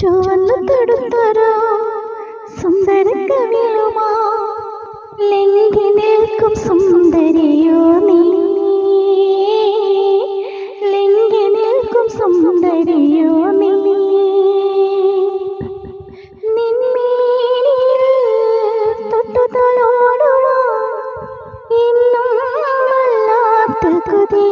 ചുവന്നു തൊടുത്തൊരു സുന്ദര കവിളുമാ ലെങ്കി നിൽക്കും സുന്ദരിയോ നീ. ലെങ്കി നിൽക്കും സുന്ദരിയോ നീ. തൊട്ടുതലോടുവാൻ ഇന്നും വല്ലാത്ത കൊതിയാണടേ